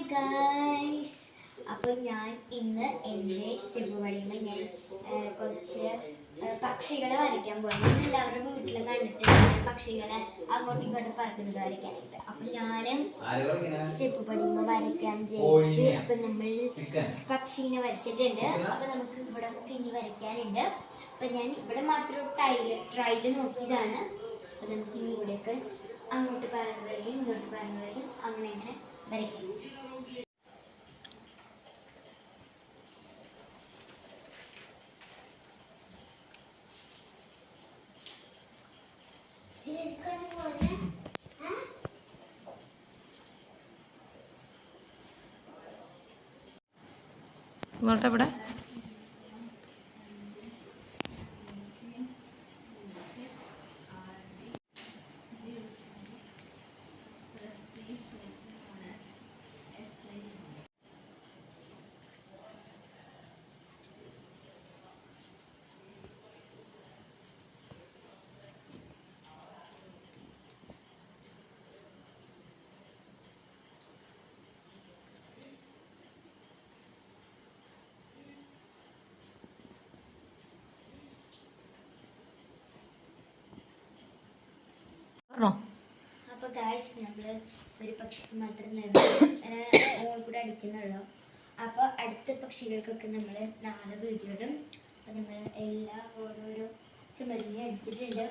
Hi guys അപ്പോൾ ഞാൻ ഇന്ന് എന്റെ ചെമ്പ് പണിയുമ്പോൾ ഞാൻ കുറച്ച് പക്ഷികളെ വരയ്ക്കാൻ പോകുന്നു ഞാൻ എല്ലാവരുടെ വീട്ടിലും കണ്ടിട്ടുണ്ട് പക്ഷികളെ അങ്ങോട്ടും ഇങ്ങോട്ടും പറക്കുന്നത് വരയ്ക്കാനായിട്ട്. അപ്പം ഞാനും ചെപ്പ് പണിയുമ്പോൾ വരയ്ക്കാൻ വിചാരിച്ചു അപ്പം നമ്മൾ പക്ഷീനെ വരച്ചിട്ടുണ്ട്. അപ്പം നമുക്ക് ഇവിടെ ഒക്കെ ഇനി വരയ്ക്കാനുണ്ട്. അപ്പം ഞാൻ ഇവിടെ മാത്രം ട്രൈൽ ട്രൈൽ നോക്കിയതാണ്. അപ്പം നമുക്ക് ഇനി ഇവിടെയൊക്കെ അങ്ങോട്ട് പറഞ്ഞു വരികയും ഇങ്ങോട്ട് പറഞ്ഞു വരികയും അങ്ങനെ അങ്ങനെ വരയ്ക്കാം ഇങ്ങോട്ട് എവിടെ പറഞ്ഞോ അപ്പൊ ഗായ്സ് നമ്മൾ ഒരു പക്ഷിക്ക് മാത്രം ഓൾ കൂടെ അടിക്കുന്നുള്ളൂ. അപ്പൊ അടുത്ത പക്ഷികൾക്കൊക്കെ നമ്മൾ നാല് വീഡിയോയിടും അപ്പൊ നമ്മൾ എല്ലാ ഓരോരോ ചുമരിനെ അടിച്ചിട്ടുണ്ട്.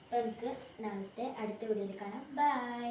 അപ്പൊ നമുക്ക് നാളത്തെ അടുത്ത വീഡിയോയിൽ കാണാം. ബൈ